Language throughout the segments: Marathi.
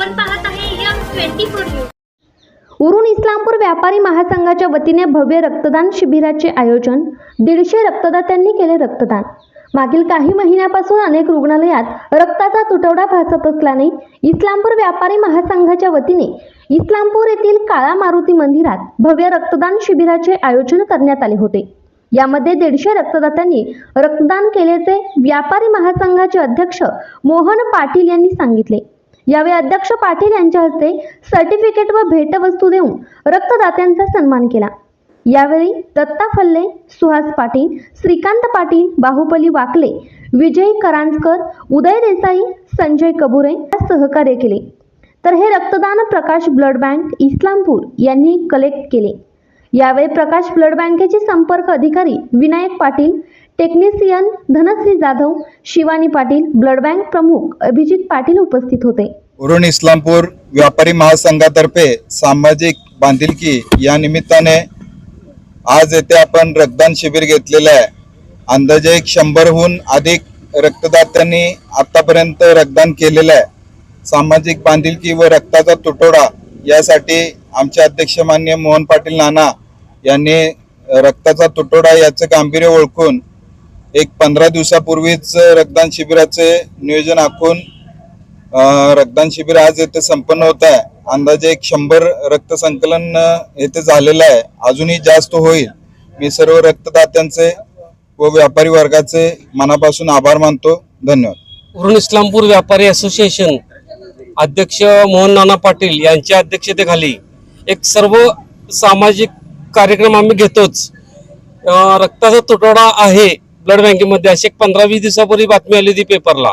आपण पाहत आहे यम ट्वेंटी फोर न्यूज. उरून इस्लामपूर व्यापारी महासंघाच्या वतीने भव्य रक्तदान शिबिराचे आयोजन. दीडशे रक्तदात्यांनी केले रक्तदान. मागील काही महिन्यापासून अनेक रुग्णालयात रक्ताचा तुटवडा भासत असल्याने इस्लामपूर व्यापारी महासंघाच्या वतीने इस्लामपूर येथील काळा मारुती मंदिरात भव्य रक्तदान शिबिराचे आयोजन करण्यात आले होते. यामध्ये दीडशे रक्तदात्यांनी रक्तदान केल्याचे व्यापारी महासंघाचे अध्यक्ष मोहन पाटील यांनी सांगितले. यावेळी अध्यक्ष पाटील यांच्या हस्ते सर्टिफिकेट व भेटवस्तू देऊन रक्तदात्यांचा सन्मान केला. यावेळी दत्ता फल्ले सुहास पाटील श्रीकांत पाटील बाहुबली वाकले विजय करांजकर उदय देसाई संजय कबुरे सहकार्य केले. तर हे रक्तदान प्रकाश ब्लड बँक इस्लामपूर यांनी कलेक्ट केले. यावेळी प्रकाश ब्लड बँकेचे संपर्क अधिकारी Vinayak Patil technician Dhanashree Jadhav Shivani Patil blood bank प्रमुख अभिजित पाटील उपस्थित होते. वरुण इस्लामपूर व्यापारी महासंघातर्फे सामाजिक बांधिलकी या निमित्ताने आज येथे आपण रक्तदान शिबिर घेतलेलं आहे. अंदाजे एक शंभरहून अधिक रक्तदात्यांनी आतापर्यंत रक्तदान केलेलं आहे. सामाजिक बांधिलकी व रक्ताचा तुटवडा यासाठी आमचे अध्यक्ष मान्य मोहन पाटील नाना यांनी रक्ताचा तुटवडा याचं गांभीर्य ओळखून एक पंधरा दिवसापूर्वीच रक्तदान शिबिराचे नियोजन आखून रक्तदान शिबिर आज येथे संपन्न होत आहे. अंदाजे एक शंभर रक्त संकलन येथे झालेलं आहे. अजूनही जास्त होईल. मी सर्व रक्तदात्यांचे व व्यापारी वर्गाचे मनापासून आभार मानतो. धन्यवाद. उरण इस्लामपूर व्यापारी असोसिएशन अध्यक्ष मोहन नाना पाटील यांच्या अध्यक्षतेखाली एक सर्व सामाजिक कार्यक्रम आम्ही घेतोच. रक्ताचा तुटवडा आहे. ब्लड बँकेमध्ये अशी एक पंधरा वीस दिवसापूर्वी बातमी आली होती पेपरला.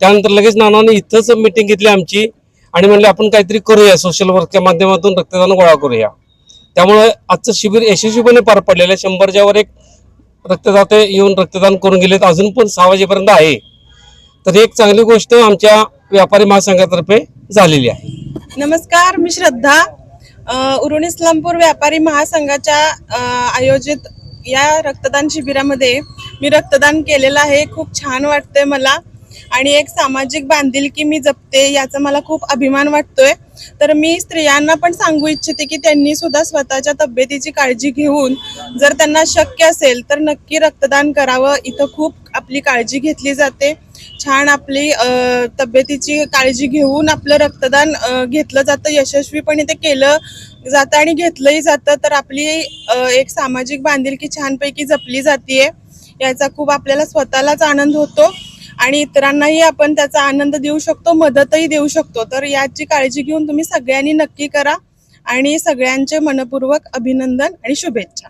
त्यानंतर लगेच नानाने इथंच मिटिंग घेतली आमची आणि म्हणले आपण काहीतरी करूया सोशल वर्कच्या माध्यमातून रक्तदान गोळा करूया. त्यामुळे आजचं शिबिर यशस्वीपणे पार पडलेलं आहे. शंभरच्या वर एक रक्तदाते येऊन रक्तदान करून गेलेत. अजून पण सहा वाजेपर्यंत आहे. तर एक चांगली गोष्ट आमच्या व्यापारी महासंघातर्फे झालेली आहे. नमस्कार मी श्रद्धा. उरुण इस्लामपूर व्यापारी महासंघाच्या आयोजित या रक्तदान शिबिरामध्ये मी रक्तदान केलेलं आहे. खूप छान वाटतंय मला. आणि एक सामाजिक बांधिलकी मी जपते याचा मला खूप अभिमान वाटतोय. तर मी स्त्रियांना पण सांगू इच्छिते की त्यांनी सुद्धा स्वतःच्या तब्येतीची काळजी घेऊन जर त्यांना शक्य असेल तर नक्की रक्तदान करावं. इथं खूप आपली काळजी घेतली जाते. छान आपली तब्येतीची काळजी घेऊन आपलं रक्तदान घेतलं जातं. यशस्वीपणे ते केलं जातं आणि घेतलंही जातं. तर आपली एक सामाजिक बांधिलकी छानपैकी जपली जाते याचा खूप आपल्याला स्वतःलाच आनंद होतो. आणि इतरांनाही आपण त्याचा आनंद देऊ शकतो मदतही देऊ शकतो. तर याची काळजी घेऊन तुम्ही सगळ्यांनी नक्की करा. आणि सगळ्यांचे मनपूर्वक अभिनंदन आणि शुभेच्छा.